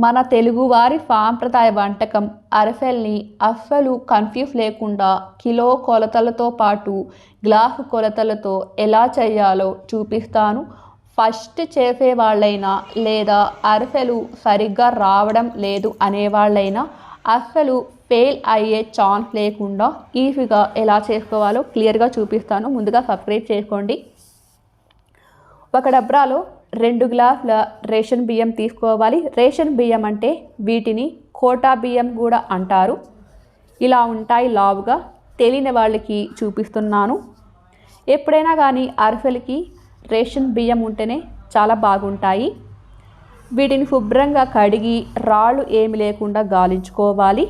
మన తెలుగువారి సాంప్రదాయ వంటకం అరిసెల్ని అస్సలు కన్ఫ్యూజ్ లేకుండా కిలో కొలతలతో పాటు గ్లాసు కొలతలతో ఎలా చేయాలో చూపిస్తాను. ఫస్ట్ చేసే వాళ్ళైనా లేదా అరిసెలు సరిగ్గా రావడం లేదు అనేవాళ్ళైనా అస్సలు ఫెయిల్ అయ్యే ఛాన్స్ లేకుండా ఈజీగా ఎలా చేసుకోవాలో క్లియర్గా చూపిస్తాను. ముందుగా సబ్స్క్రైబ్ చేసుకోండి. ఒక డబ్రాలో రెండు గ్లాసుల రేషన్ బియ్యం తీసుకోవాలి. రేషన్ బియ్యం అంటే వీటిని కోటా బియ్యం కూడా అంటారు. ఇలా ఉంటాయి లావుగా. తెలియని వాళ్ళకి చూపిస్తున్నాను. ఎప్పుడైనా కానీ అరిసెలకి రేషన్ బియ్యం ఉంటేనే చాలా బాగుంటాయి. వీటిని శుభ్రంగా కడిగి రాళ్ళు ఏమి లేకుండా గాలించుకోవాలి.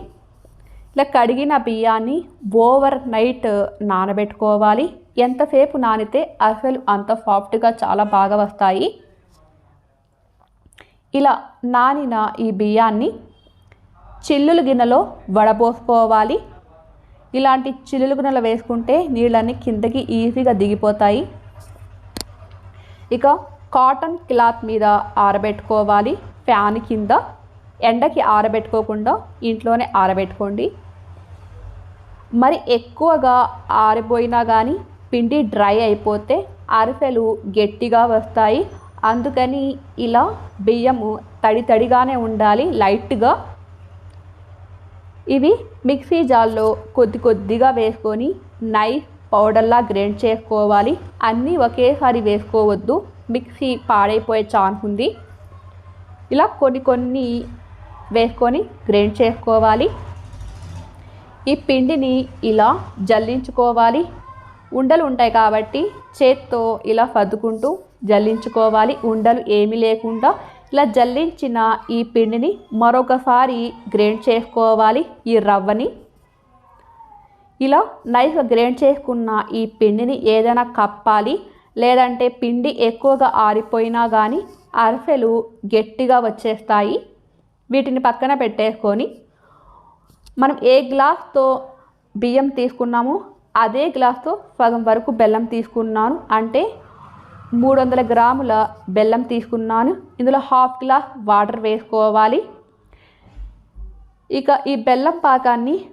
ఇలా కడిగిన బియ్యాన్ని ఓవర్ నైట్ నానబెట్టుకోవాలి. ఎంతసేపు నానితే అసలు అంత సాఫ్ట్గా చాలా బాగా వస్తాయి. ఇలా నానిన ఈ బియ్యాన్ని చిల్లుల గిన్నెలో వడపోసుకోవాలి. ఇలాంటి చిల్లుల గిన్నెలో వేసుకుంటే నీళ్ళన్నీ కిందకి ఈజీగా దిగిపోతాయి. ఇక కాటన్ క్లాత్ మీద ఆరబెట్టుకోవాలి. ఫ్యాన్ కింద ఎండకి ఆరబెట్టుకోకుండా ఇంట్లోనే ఆరబెట్టుకోండి. మరి ఎక్కువగా ఆరిపోయినా కానీ పిండి డ్రై అయిపోతే అరిసెలు గట్టిగా వస్తాయి. అందుకని ఇలా బియ్యము తడి తడిగానే ఉండాలి లైట్గా. ఇవి మిక్సీ జార్లో కొద్ది కొద్దిగా వేసుకొని నైఫ్ పౌడర్లా గ్రైండ్ చేసుకోవాలి. అన్నీ ఒకేసారి వేసుకోవద్దు మిక్సీ పాడైపోయే ఛాన్స్ ఉంది. ఇలా కొన్ని కొన్ని వేసుకొని గ్రైండ్ చేసుకోవాలి. ఈ పిండిని ఇలా జల్లించుకోవాలి. ఉండలు ఉంటాయి కాబట్టి చేత్తో ఇలా సర్దుకుంటూ జల్లించుకోవాలి. ఉండలు ఏమీ లేకుండా ఇలా జల్లించిన ఈ పిండిని మరొకసారి గ్రైండ్ చేసుకోవాలి ఈ రవ్వని. ఇలా నైస్గా గ్రైండ్ చేసుకున్న ఈ పిండిని ఏదైనా కప్పాలి. లేదంటే పిండి ఎక్కువగా ఆరిపోయినా కానీ అరిసెలు గట్టిగా వచ్చేస్తాయి. వీటిని పక్కన పెట్టేసుకొని మనం ఏ గ్లాస్తో బియ్యం తీసుకున్నామో అదే గ్లాస్తో సగం వరకు బెల్లం తీసుకున్నాను. అంటే మూడు వందల గ్రాముల బెల్లం తీసుకున్నాను. ఇందులో హాఫ్ గ్లాస్ వాటర్ వేసుకోవాలి. ఇక ఈ బెల్లం పాకాన్ని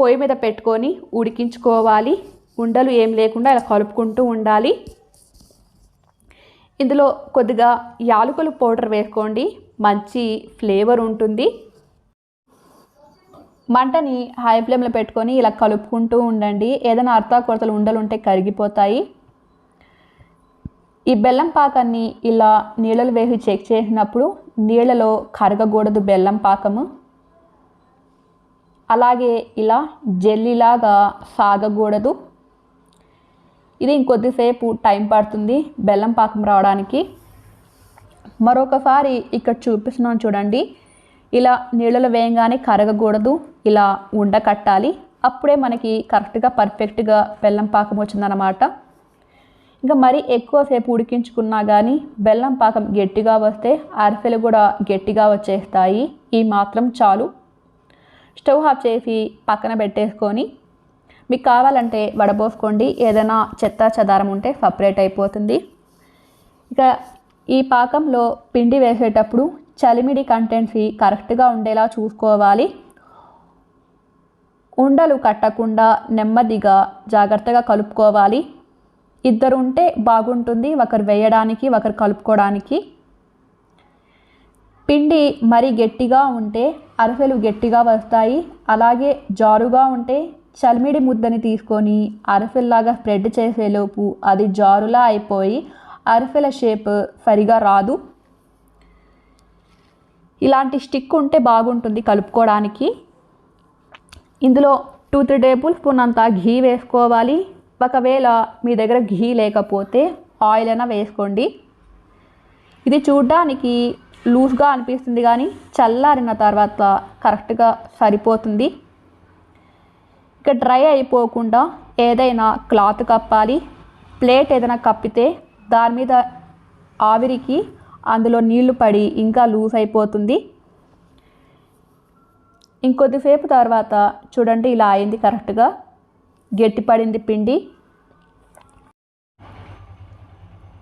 పొయ్యి మీద పెట్టుకొని ఉడికించుకోవాలి. ఉండలు ఏం లేకుండా ఇలా కలుపుకుంటూ ఉండాలి. ఇందులో కొద్దిగా యాలకుల పౌడర్ వేసుకోండి. మంచి ఫ్లేవర్ ఉంటుంది. మంటని హై ఫ్లేమ్లో పెట్టుకొని ఇలా కలుపుకుంటూ ఉండండి. ఏదైనా అర్థ కొరతలు ఉండలు ఉంటే కరిగిపోతాయి. ఈ బెల్లం పాకాన్ని ఇలా నీళ్ళలో వేసి చెక్ చేసినప్పుడు నీళ్ళలో కరగకూడదు బెల్లం పాకము. అలాగే ఇలా జెల్లీలాగా సాగకూడదు. ఇది ఇంకొద్దిసేపు టైం పడుతుంది బెల్లం పాకం రావడానికి. మరొకసారి ఇక్కడ చూపిస్తున్నాను చూడండి. ఇలా నీళ్ళలో వేయంగానే కరగకూడదు ఇలా ఉండ కట్టాలి. అప్పుడే మనకి కరెక్ట్గా పర్ఫెక్ట్గా బెల్లం పాకం వచ్చిందనమాట ఇంకా మరీ ఎక్కువసేపు ఉడికించుకున్నా కానీ బెల్లం పాకం గట్టిగా వస్తే అరిసెలు కూడా గట్టిగా వచ్చేస్తాయి. ఈ మాత్రం చాలు. స్టవ్ ఆఫ్ చేసి పక్కన పెట్టేసుకొని మీకు కావాలంటే వడబోసుకోండి. ఏదైనా చెత్త చెదారం ఉంటే సపరేట్ అయిపోతుంది. ఇక ఈ పాకంలో పిండి వేసేటప్పుడు చలిమిడి కంటెంట్స్ కరెక్ట్గా ఉండేలా చూసుకోవాలి. ఉండలు కట్టకుండా నెమ్మదిగా జాగ్రత్తగా కలుపుకోవాలి. ఇద్దరు ఉంటే బాగుంటుంది ఒకరు వేయడానికి ఒకరు కలుపుకోవడానికి పిండి మరీ గట్టిగా ఉంటే అరసెలు గట్టిగా వస్తాయి. అలాగే జారుగా ఉంటే చలిమిడి ముద్దని తీసుకొని అరసెల్లాగా స్ప్రెడ్ చేసేలోపు అది జారులా అయిపోయి అరసెల షేప్ సరిగా రాదు. ఇలాంటి స్టిక్ ఉంటే బాగుంటుంది కలుపుకోవడానికి ఇందులో టూ త్రీ టేబుల్ స్పూన్ అంత ఘీ వేసుకోవాలి. ఒకవేళ మీ దగ్గర ఘీ లేకపోతే ఆయిల్ అయినా వేసుకోండి. ఇది చూడడానికి లూజ్గా అనిపిస్తుంది కానీ చల్లారిన తర్వాత కరెక్ట్గా సరిపోతుంది. ఇక డ్రై అయిపోకుండా ఏదైనా క్లాత్ కప్పాలి. ప్లేట్ ఏదైనా కప్పితే దాని మీద ఆవిరికి అందులో నీళ్ళు పడి ఇంకా లూజ్ అయిపోతుంది. ఇంకొద్దిసేపు తర్వాత చూడండి ఇలా అయింది కరెక్ట్గా. గట్టిపడింది పిండి.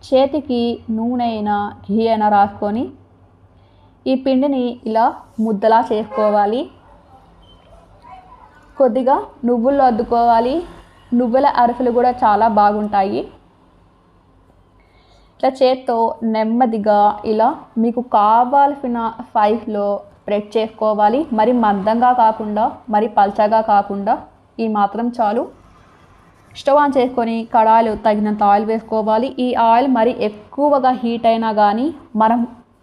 చేతికి నూనె అయినా ఘీ అయినా రాసుకొని ఈ పిండిని ఇలా ముద్దలా చేసుకోవాలి. కొద్దిగా నువ్వుల్లో అద్దుకోవాలి. నువ్వుల అరసలు కూడా చాలా బాగుంటాయి. ఇట్లా చేత్తో నెమ్మదిగా ఇలా మీకు కావాల్సిన సైజ్లో స్ప్రెడ్ చేసుకోవాలి. మరి మందంగా కాకుండా మరి పల్చగా కాకుండా ఈ మాత్రం చాలు. స్టవ్ ఆన్ చేసుకొని కడాయిలు తగినంత ఆయిల్ వేసుకోవాలి. ఈ ఆయిల్ మరి ఎక్కువగా హీట్ అయినా కానీ మనం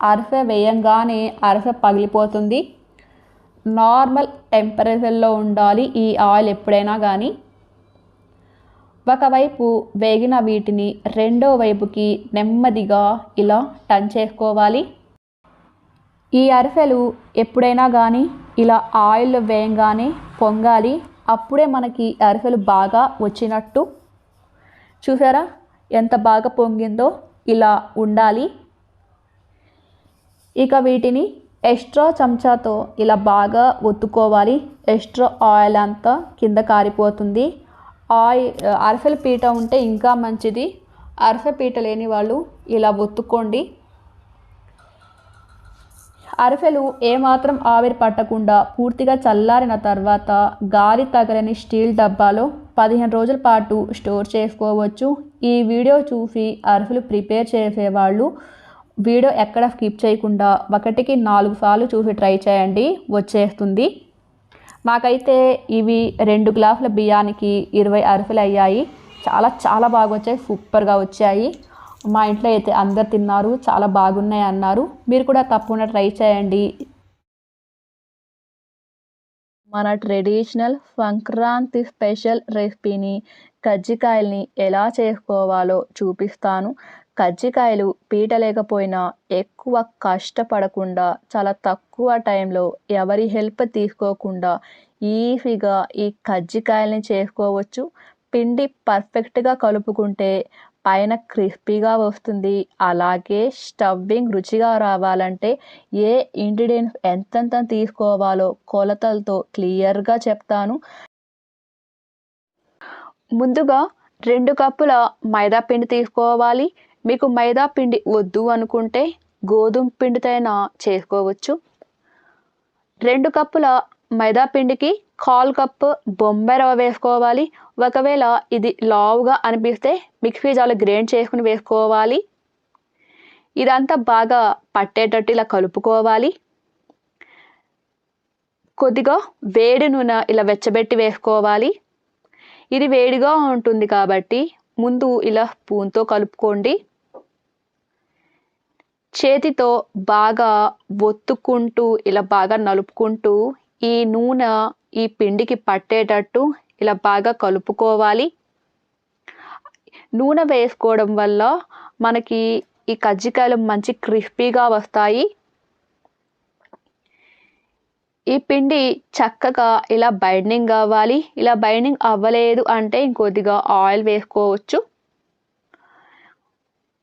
అరస వేయంగానే అరస పగిలిపోతుంది. నార్మల్ టెంపరేచర్లో ఉండాలి ఈ ఆయిల్ ఎప్పుడైనా కానీ ఒకవైపు వేగిన వీటిని రెండో వైపుకి నెమ్మదిగా ఇలా టర్న్ చేసుకోవాలి. ఈ అరిసెలు ఎప్పుడైనా కానీ ఇలా ఆయిల్ వేయంగానే పొంగాలి. అప్పుడే మనకి అరిసెలు బాగా వచ్చినట్టు. చూసారా? ఎంత బాగా పొంగిందో ఇలా ఉండాలి. ఇక వీటిని ఎక్స్ట్రా చెంచాతో ఇలా బాగా ఒత్తుకోవాలి. ఎక్స్ట్రా ఆయిల్ అంతా కింద కారిపోతుంది. ఆయిల్ అరసెల పీట ఉంటే ఇంకా మంచిది. అరసె పీట లేని వాళ్ళు ఇలా ఒత్తుకోండి. అరఫెలు ఏమాత్రం ఆవిరి పట్టకుండా పూర్తిగా చల్లారిన తర్వాత గాలి తగలని స్టీల్ డబ్బాలో పదిహేను రోజుల పాటు స్టోర్ చేసుకోవచ్చు. ఈ వీడియో చూసి అరఫెలు ప్రిపేర్ చేసేవాళ్ళు వీడియో ఎక్కడ స్కిప్ చేయకుండా ఒకటికి నాలుగు సార్లు చూసి ట్రై చేయండి. వచ్చేస్తుంది. నాకైతే ఇవి రెండు గ్లాసుల బియ్యానికి ఇరవై అరిసెలు అయ్యాయి. చాలా చాలా బాగా వచ్చాయి. సూపర్గా వచ్చాయి. మా ఇంట్లో అయితే అందరు తిన్నారు చాలా బాగున్నాయి అన్నారు. మీరు కూడా తప్పకుండా ట్రై చేయండి. మన ట్రెడిషనల్ సంక్రాంతి స్పెషల్ రెసిపీని కజ్జికాయల్ని ఎలా చేసుకోవాలో చూపిస్తాను. కజ్జికాయలు పీట లేకపోయినా ఎక్కువ కష్టపడకుండా చాలా తక్కువ టైంలో ఎవరి హెల్ప్ తీసుకోకుండా ఈజీగా ఈ కజ్జికాయల్ని చేసుకోవచ్చు. పిండి పర్ఫెక్ట్గా కలుపుకుంటే పైన క్రిస్పీగా వస్తుంది. అలాగే స్టవ్వింగ్ రుచిగా రావాలంటే ఏ ఇంగ్రీడియంట్స్ ఎంతెంత తీసుకోవాలో కొలతలతో క్లియర్గా చెప్తాను. ముందుగా రెండు కప్పుల మైదా పిండి తీసుకోవాలి. మీకు మైదా పిండి వద్దు అనుకుంటే గోధుమ పిండితో చేసుకోవచ్చు. రెండు కప్పుల మైదా పిండికి కాల్ కప్ బొంబాయి రవ్వ వేసుకోవాలి. ఒకవేళ ఇది లావుగా అనిపిస్తే మిక్సీ జాలో గ్రైండ్ చేసుకుని వేసుకోవాలి. ఇదంతా బాగా పట్టేటట్టు ఇలా కలుపుకోవాలి. కొద్దిగా వేడి నూనె ఇలా వెచ్చబెట్టి వేసుకోవాలి. ఇది వేడిగా ఉంటుంది కాబట్టి ముందు ఇలా స్పూన్తో కలుపుకోండి. చేతితో బాగా ఒత్తుకుంటూ ఇలా బాగా నలుపుకుంటూ ఈ నూనె ఈ పిండికి పట్టేటట్టు ఇలా బాగా కలుపుకోవాలి. నూనె వేసుకోవడం వల్ల మనకి ఈ కజ్జికాయలు మంచి క్రిస్పీగా వస్తాయి. ఈ పిండి చక్కగా ఇలా బైండింగ్ అవ్వాలి. ఇలా బైండింగ్ అవ్వలేదు అంటే ఇంకొద్దిగా ఆయిల్ వేసుకోవచ్చు.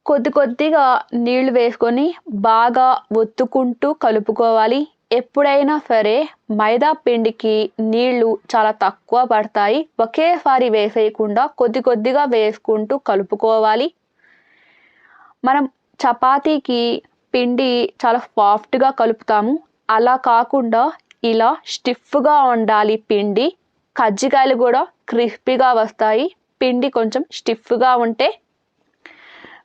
కొద్ది కొద్దిగా నీళ్ళు వేసుకొని బాగా ఒత్తుకుంటూ కలుపుకోవాలి. ఎప్పుడైనా సరే మైదా పిండికి నీళ్ళు చాలా తక్కువ పడతాయి. ఒకేసారి వేసేయకుండా కొద్ది కొద్దిగా వేసుకుంటూ కలుపుకోవాలి. మనం చపాతీకి పిండి చాలా సాఫ్ట్గా కలుపుతాము. అలా కాకుండా ఇలా స్టిఫ్గా ఉండాలి పిండి. కజ్జికాయలు కూడా క్రిస్పీగా వస్తాయి. పిండి కొంచెం స్టిఫ్గా ఉంటే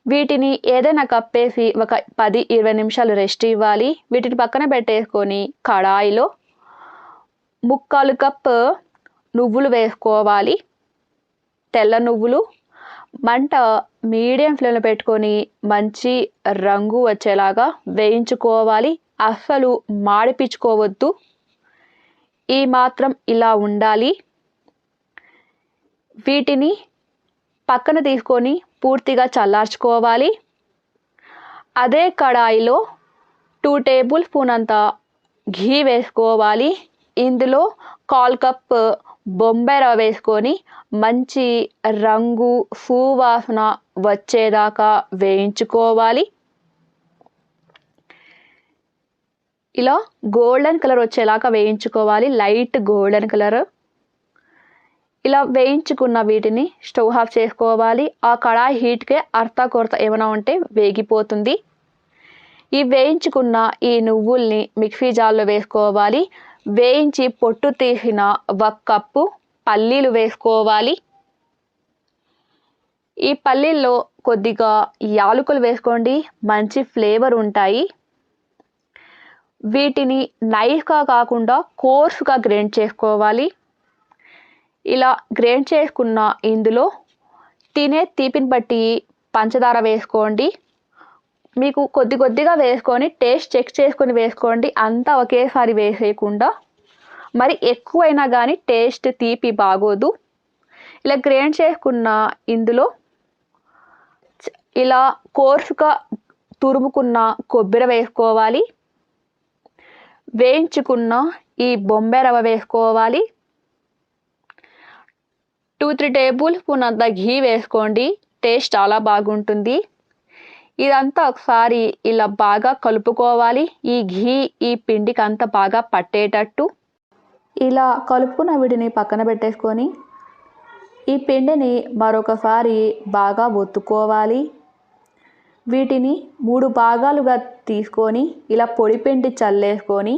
వీటిని ఏదైనా కప్పేసి ఒక పది ఇరవై నిమిషాలు రెస్ట్ ఇవ్వాలి. వీటిని పక్కన పెట్టేసుకొని కడాయిలో ముక్కాలు కప్పు నువ్వులు వేసుకోవాలి. తెల్ల నువ్వులు మంట మీడియం ఫ్లేమ్లో పెట్టుకొని మంచి రంగు వచ్చేలాగా వేయించుకోవాలి. అస్సలు మాడిపించుకోవద్దు. ఈ మాత్రం ఇలా ఉండాలి. వీటిని పక్కన తీసుకొని పూర్తిగా చల్లార్చుకోవాలి. అదే కడాయిలో టూ టేబుల్ స్పూన్ అంత ఘీ వేసుకోవాలి. ఇందులో కాల్ కప్ బొంబాయి రవ్వ వేసుకొని మంచి రంగు సువాసన వచ్చేదాకా వేయించుకోవాలి. ఇలా గోల్డెన్ కలర్ వచ్చేలాగా వేయించుకోవాలి. Light golden colour. ఇలా వేయించుకున్న వీటిని స్టవ్ ఆఫ్ చేసుకోవాలి. ఆ కడాయి హీట్కే అర్త కొరత ఏమైనా ఉంటే వేగిపోతుంది. ఈ వేయించుకున్న ఈ నువ్వుల్ని మిక్సీ జార్లో వేసుకోవాలి. వేయించి పొట్టు తీసిన ఒక కప్పు పల్లీలు వేసుకోవాలి. ఈ పల్లీల్లో కొద్దిగా యాలకులు వేసుకోండి. మంచి ఫ్లేవర్ ఉంటాయి. వీటిని నైఫ్గా కాకుండా కోర్సుగా గ్రైండ్ చేసుకోవాలి. ఇలా గ్రైండ్ చేసుకున్న ఇందులో తినే తీపిని బట్టి పంచదార వేసుకోండి. మీకు కొద్ది కొద్దిగా వేసుకొని టేస్ట్ చెక్ చేసుకొని వేసుకోండి. అంతా ఒకేసారి వేసేయకుండా. మరి ఎక్కువైనా కానీ టేస్ట్ తీపి బాగోదు. ఇలా గ్రైండ్ చేసుకున్న ఇందులో ఇలా కోర్సుగా తురుముకున్న కొబ్బరి వేసుకోవాలి. వేయించుకున్న ఈ బొంబాయి రవ్వ వేసుకోవాలి. టూ త్రీ టేబుల్ స్పూన్ అంత ఘీ వేసుకోండి. టేస్ట్ చాలా బాగుంటుంది. ఇదంతా ఒకసారి ఇలా బాగా కలుపుకోవాలి. ఈ ఘీ ఈ పిండికి అంత బాగా పట్టేటట్టు. ఇలా కలుపుకున్న వీటిని పక్కన పెట్టేసుకొని ఈ పిండిని మరొకసారి బాగా ఒత్తుకోవాలి. వీటిని మూడు భాగాలుగా తీసుకొని ఇలా పొడిపిండి చల్లేసుకొని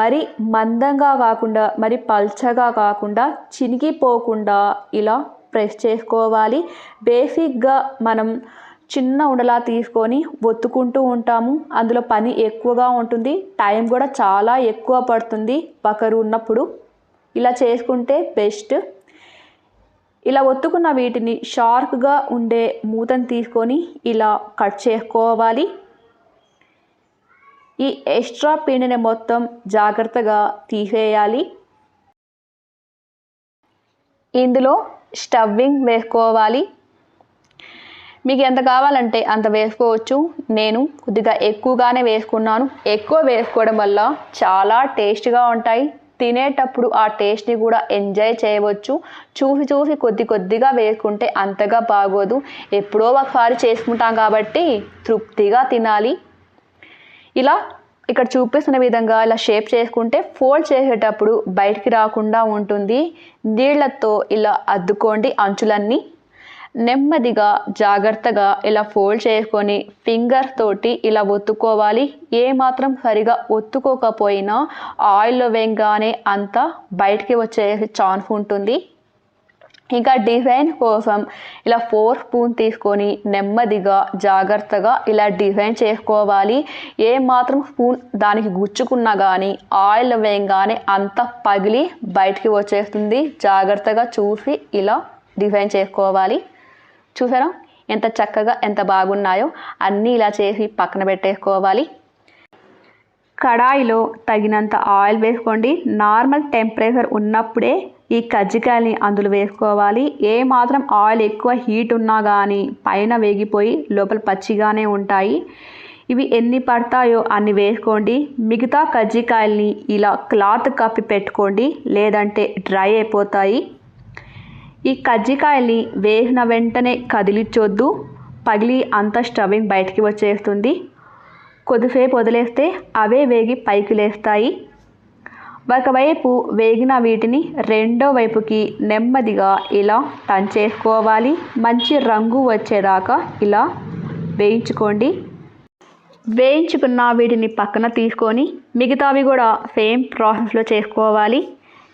మరి మందంగా కాకుండా మరి పల్చగా కాకుండా చినిగిపోకుండా ఇలా ప్రెస్ చేసుకోవాలి. బేసిక్గా మనం చిన్న ఉండలా తీసుకొని ఒత్తుకుంటూ ఉంటాము. అందులో పని ఎక్కువగా ఉంటుంది. టైం కూడా చాలా ఎక్కువ పడుతుంది. ఒకరు ఉన్నప్పుడు ఇలా చేసుకుంటే బెస్ట్. ఇలా ఒత్తుకున్న వీటిని షార్ప్గా ఉండే మూతను తీసుకొని ఇలా కట్ చేసుకోవాలి. ఈ ఎక్స్ట్రా పిండిని మొత్తం జాగ్రత్తగా తీసేయాలి. ఇందులో స్టవ్వింగ్ వేసుకోవాలి. మీకు ఎంత కావాలంటే అంత వేసుకోవచ్చు. నేను కొద్దిగా ఎక్కువగానే వేసుకున్నాను. ఎక్కువ వేసుకోవడం వల్ల చాలా టేస్ట్గా ఉంటాయి. తినేటప్పుడు ఆ టేస్ట్ని కూడా ఎంజాయ్ చేయవచ్చు. చూసి చూసి కొద్ది కొద్దిగా వేసుకుంటే అంతగా బాగోదు. ఎప్పుడో ఒకసారి చేసుకుంటాం కాబట్టి తృప్తిగా తినాలి. ఇలా ఇక్కడ చూపిస్తున్న విధంగా ఇలా షేప్ చేసుకుంటే ఫోల్డ్ చేసేటప్పుడు బయటికి రాకుండా ఉంటుంది. నీళ్ళతో ఇలా అద్దుకోండి అంచులన్నీ. నెమ్మదిగా జాగ్రత్తగా ఇలా ఫోల్డ్ చేసుకొని ఫింగర్ తోటి ఇలా ఒత్తుకోవాలి. ఏ మాత్రం సరిగా ఒత్తుకోకపోయినా ఆయిల్లో వేయగానే అంతా బయటికి వచ్చే ఛాన్స్ ఉంటుంది. ఇంకా డిజైన్ కోసం ఇలా ఫోర్ స్పూన్ తీసుకొని నెమ్మదిగా జాగ్రత్తగా ఇలా డిజైన్ చేసుకోవాలి. ఏ మాత్రం స్పూన్ దానికి గుచ్చుకున్నా కానీ ఆయిల్ వేయగానే అంత పగిలి బయటికి వచ్చేస్తుంది. జాగ్రత్తగా చూసి ఇలా డిజైన్ చేసుకోవాలి. చూసారా? ఎంత చక్కగా ఎంత బాగున్నాయో అన్నీ ఇలా చేసి పక్కన పెట్టేసుకోవాలి. కడాయిలో తగినంత ఆయిల్ వేసుకోండి. నార్మల్ టెంపరేచర్ ఉన్నప్పుడే ఈ కజ్జికాయల్ని అందులో వేసుకోవాలి. ఏ మాత్రం ఆయిల్ ఎక్కువ హీట్ ఉన్నా కానీ పైన వేగిపోయి లోపల పచ్చిగానే ఉంటాయి. ఇవి ఎన్ని పడతాయో అన్ని వేసుకోండి. మిగతా కజ్జికాయల్ని ఇలా క్లాత్ కప్పి పెట్టుకోండి. లేదంటే డ్రై అయిపోతాయి. ఈ కజ్జికాయల్ని వేసిన వెంటనే కదిలించొద్దు పగిలి అంత స్టవింగ్ బయటికి వచ్చేస్తుంది. కొద్దిసేపు వదిలేస్తే అవే వేగి పైకి లేస్తాయి. ఒకవైపు వేగిన వీటిని రెండో వైపుకి నెమ్మదిగా ఇలా టన్ చేసుకోవాలి. మంచి రంగు వచ్చేదాకా ఇలా వేయించుకోండి. వేయించుకున్న వీటిని పక్కన తీసుకొని మిగతావి కూడా సేమ్ ప్రాసెస్లో చేసుకోవాలి.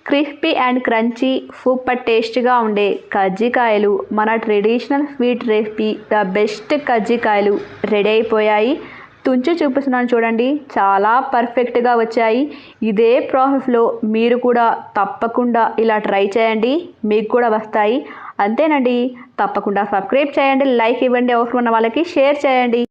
క్రిస్పీ అండ్ క్రంచీ సూపర్ టేస్ట్గా ఉండే కజ్జికాయలు. మన traditional sweet recipe the best కజ్జికాయలు. రెడీ అయిపోయాయి. తుంచి చూపిస్తున్నాను చూడండి. చాలా పర్ఫెక్ట్గా వచ్చాయి. ఇదే ప్రాసెస్లో మీరు కూడా తప్పకుండా ఇలా ట్రై చేయండి. మీకు కూడా వస్తాయి. అంతేనండి. తప్పకుండా సబ్స్క్రైబ్ చేయండి. లైక్ ఇవ్వండి. అవసరం ఉన్న వాళ్ళకి షేర్ చేయండి.